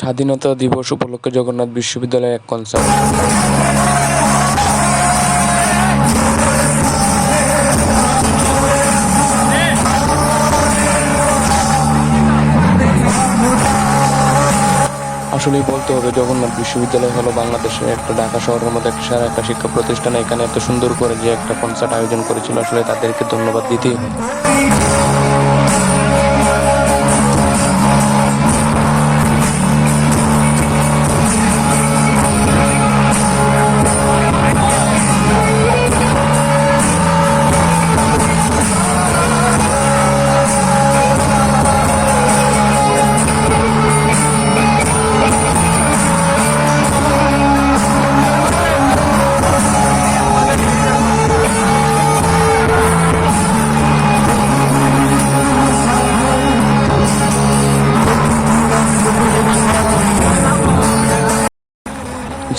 স্বাধীনতা দিবস উপলক্ষে জগন্নাথ বিশ্ববিদ্যালয়ে এক কনসার্ট আসলেই বলতে হবে, জগন্নাথ বিশ্ববিদ্যালয় হলো বাংলাদেশের একটা ঢাকা শহরের মধ্যে একটা সেরা একটা শিক্ষা প্রতিষ্ঠান। এখানে এত সুন্দর করে যে একটা কনসার্ট আয়োজন করেছিল, আসলে তাদেরকে ধন্যবাদ দিতেই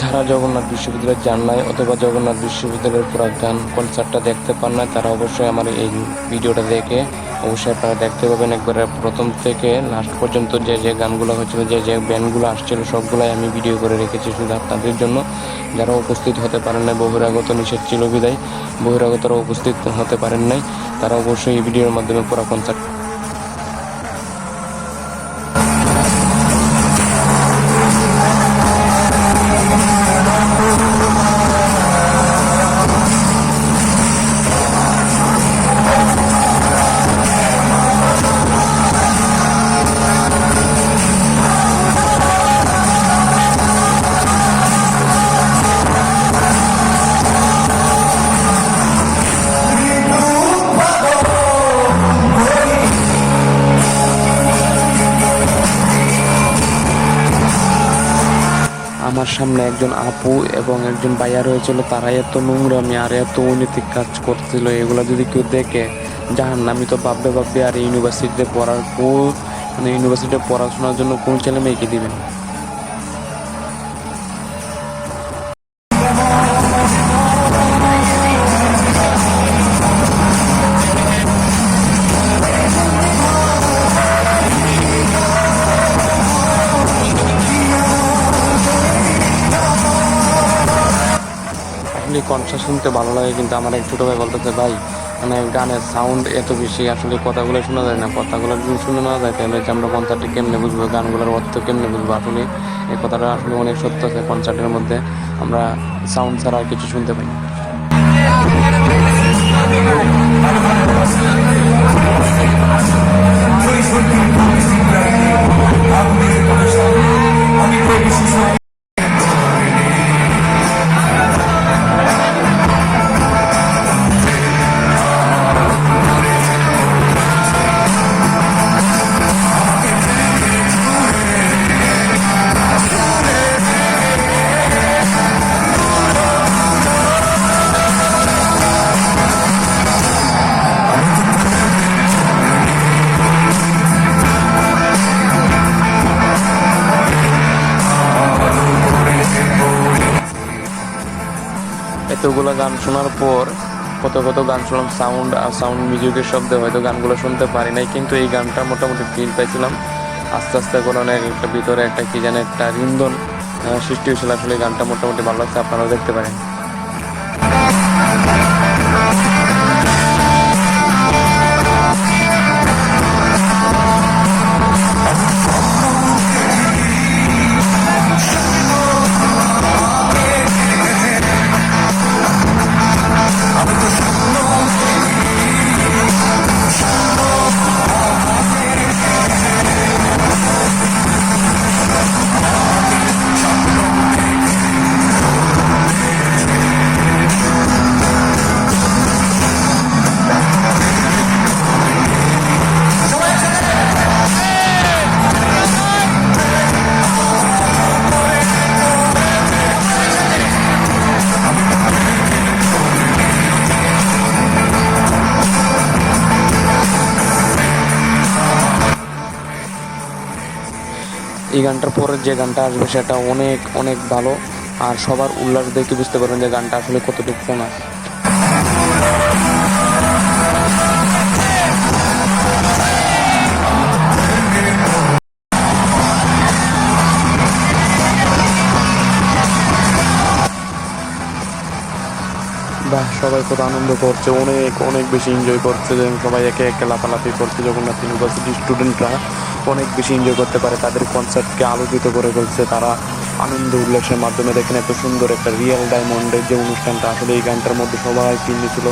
যারা জগন্নাথ বিশ্ববিদ্যালয়ে যান নাই অথবা জগন্নাথ বিশ্ববিদ্যালয়ের পুরাতন কনসার্টটা দেখতে পান না তারা অবশ্যই আমার এই ভিডিওটা দেখে অবশ্যই আপনারা দেখতে পাবেন। একবারে প্রথম থেকে লাস্ট পর্যন্ত যে যে গানগুলো হচ্ছিল যে যে ব্যান্ডগুলো আসছিল, সবগুলাই আমি ভিডিও করে রেখেছি শুধু আপনাদের জন্য। যারা উপস্থিত হতে পারেন নাই, বহিরাগত নিষেধ ছিল বিদায় বহিরাগতরা উপস্থিত হতে পারেন নাই, তারা অবশ্যই এই ভিডিওর মাধ্যমে পুরো কনসার্ট আমার সামনে একজন আপু এবং একজন ভাইয়া রয়েছিল তারা এত নোংরামি আর এত অনৈতিক কাজ করছিল এগুলো যদি কেউ দেখে জাহান আমি তো ভাববে ভাববে আর ইউনিভার্সিটিতে পড়ার মানে ইউনিভার্সিটিতে পড়াশোনার জন্য কোন ছেলে মেয়েকে দিবেন? আসলে কণ্ঠ শুনতে ভালো লাগে, কিন্তু আমার এক ছোটো ভাই বলতেছে, ভাই মানে গানের সাউন্ড এত বেশি, আসলে কথাগুলো শোনা যায় না। কথাগুলো যদি শুনে না যায়, তাহলে যে আমরা কনসার্টে কেমনে বুঝব, গানগুলোর অর্থ কেমনে বুঝব? আসলে এই কথাটা আসলে অনেক সত্য আছে কনসার্টের মধ্যে আমরা সাউন্ড ছাড়া আর কিছু শুনতে পাই না। এতগুলো গান শোনার পর কত কত গান শুনলাম সাউন্ড আর সাউন্ড মিউজিকের শব্দে হয়তো গানগুলো শুনতে পারি নাই, কিন্তু এই গানটা মোটামুটি ফিল পাইছিলাম। আস্তে আস্তে করে অনেক একটা ভিতরে একটা কি জানে একটা রিন্দন সৃষ্টি হয়েছিল। আসলে গানটা মোটামুটি ভালো লাগছে, আপনারাও দেখতে পারেন। এই গানটার পরের যে গানটা আসবে সেটা অনেক অনেক ভালো। আর সবার উল্লাস দেখে বুঝতে পারবেন যে গানটা আসলে কতটুকু ফোনা। বাহ, সবাই কত আনন্দ করছে, অনেক অনেক বেশি এনজয় করছে সবাই একে একে লাফালাফি করছে, জগন্নাথ ইউনিভার্সিটি স্টুডেন্টরা অনেক বেশি এনজয় করতে পারে। তাদের কনসার্টকে আলোকিত করে ফেলছে তারা আনন্দ উল্লাসের মাধ্যমে দেখেন এত সুন্দর একটা রিয়েল ডায়মন্ডের যে অনুষ্ঠানটা, আসলে এই গানটার মধ্যে সবাই নিয়েছিল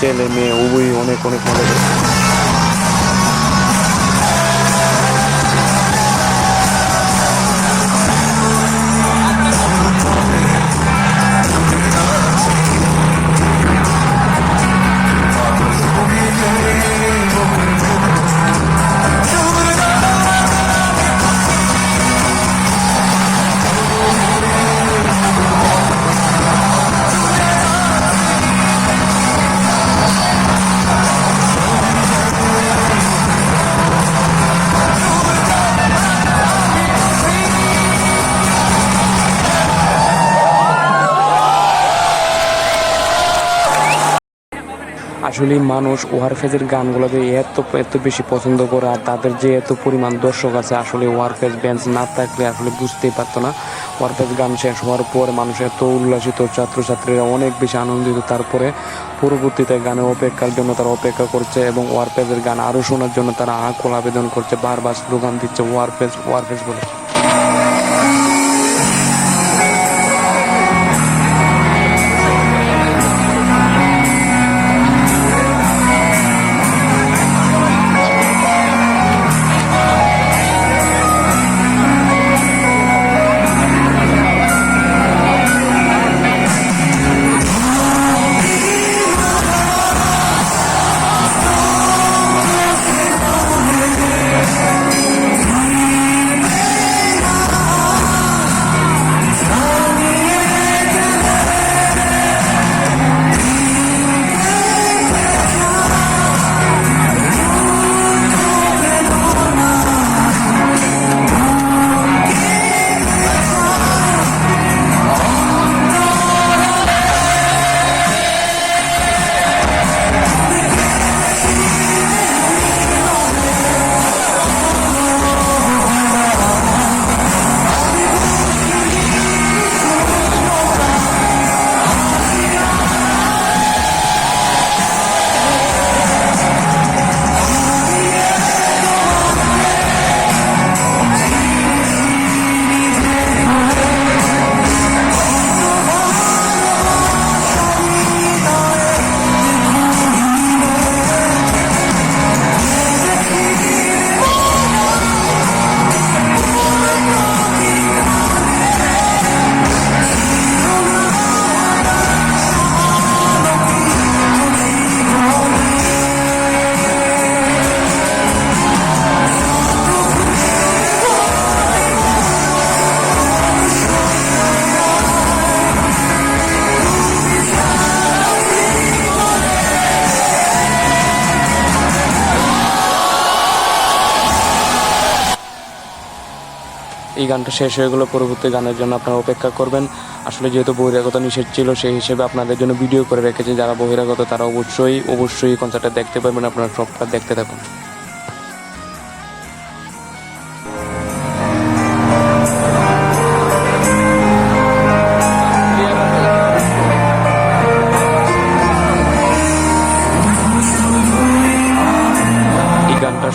ছেলে, মেয়ে, উভয়ই অনেক অনেক মজা করেছে। আসলে মানুষ ওয়ারফেজের গানগুলোকে এত এত বেশি পছন্দ করে আর তাদের যে এত পরিমাণ দর্শক আছে, আসলে ওয়ার ফেজ ব্যান্ড না থাকলে আসলে বুঝতেই পারতো না। ওয়ারফেজ গান শেষ হওয়ার পর মানুষ এত উল্লাসিত ছাত্রছাত্রীরা অনেক বেশি আনন্দিত। তারপরে পরবর্তীতে গানের অপেক্ষার জন্য তারা অপেক্ষা করছে এবং ওয়ার ফেজের গান আরও শোনার জন্য তারা আকুল আবেদন করছে, বারবার স্লোগান দিচ্ছে ওয়ারফেজ ওয়ারফেজ বলে। এই গানটা শেষ হয়ে গেলো। পরবর্তী গানের জন্য আপনারা অপেক্ষা করবেন। আসলে যেহেতু বহিরাগত নিষেধ ছিল, সেই হিসেবে আপনাদের জন্য ভিডিও করে রেখেছি। যারা বহিরাগত, তারা অবশ্যই অবশ্যই কনসার্টটা দেখতে পারবেন। আপনারা সবটা দেখতে থাকুন।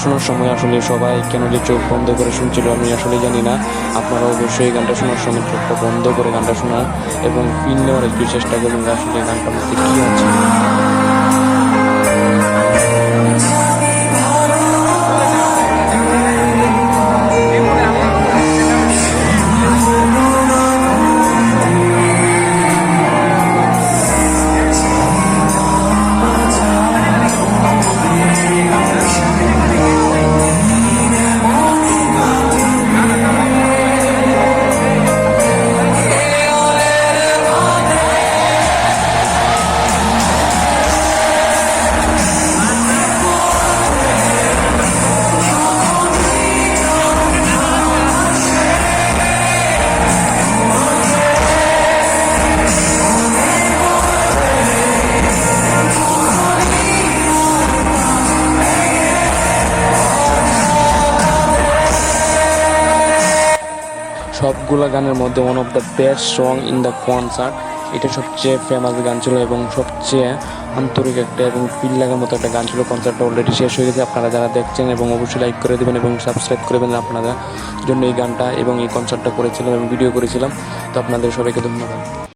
শোনার সময় আসলে সবাই কেন যে চোখ বন্ধ করে শুনছিল আমি আসলে জানি না। আপনারা অবশ্যই এই গানটা শোনার সময় চোখটা বন্ধ করে গানটা শোনা এবং ফিল নেওয়ার একটু চেষ্টা করবেন আসলে গানটার মধ্যে কী আছে। সবগুলা গানের মধ্যে one of the best song in the concert এটা সবচেয়ে ফেমাস গান ছিল এবং সবচেয়ে আন্তরিক একটা এবং ফিল লাগার মতো একটা গান ছিল। কনসার্টটা অলরেডি শেষ হয়ে গেছে। আপনারা যারা দেখছেন এবং অবশ্যই লাইক করে দেবেন এবং সাবস্ক্রাইব করে দেবেন আপনারা জন্য এই গানটা এবং এই কনসার্টটা করেছিলাম এবং ভিডিও করেছিলাম। তো আপনাদের সবাইকে ধন্যবাদ।